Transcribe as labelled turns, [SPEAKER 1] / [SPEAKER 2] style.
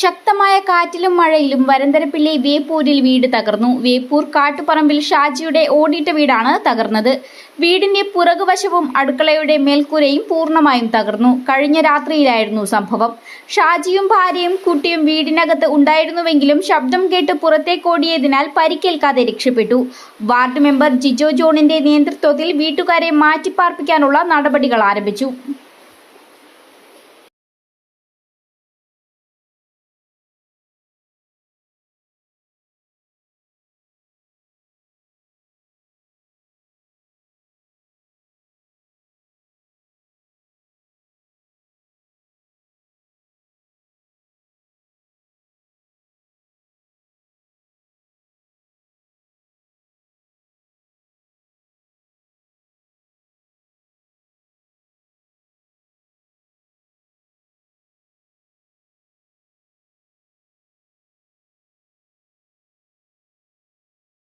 [SPEAKER 1] ശക്തമായ കാറ്റിലും മഴയിലും വരന്തരപ്പിള്ളി വേപ്പൂരിൽ വീട് തകർന്നു. വേപ്പൂർ കാട്ടുപറമ്പിൽ ഷാജിയുടെ ഓടിട്ട വീടാണ് തകർന്നത്. വീടിന്റെ പുറകുവശവും അടുക്കളയുടെ മേൽക്കൂരയും പൂർണമായും തകർന്നു. കഴിഞ്ഞ രാത്രിയിലായിരുന്നു സംഭവം. ഷാജിയും ഭാര്യയും കുട്ടിയും വീടിനകത്ത് ഉണ്ടായിരുന്നുവെങ്കിലും ശബ്ദം കേട്ട് പുറത്തേക്കോടിയതിനാൽ പരിക്കേൽക്കാതെ രക്ഷപ്പെട്ടു. വാർഡ് മെമ്പർ ജിജോ ജോണിന്റെ നേതൃത്വത്തിൽ വീട്ടുകാരെ മാറ്റിപ്പാർപ്പിക്കാനുള്ള നടപടികൾ ആരംഭിച്ചു.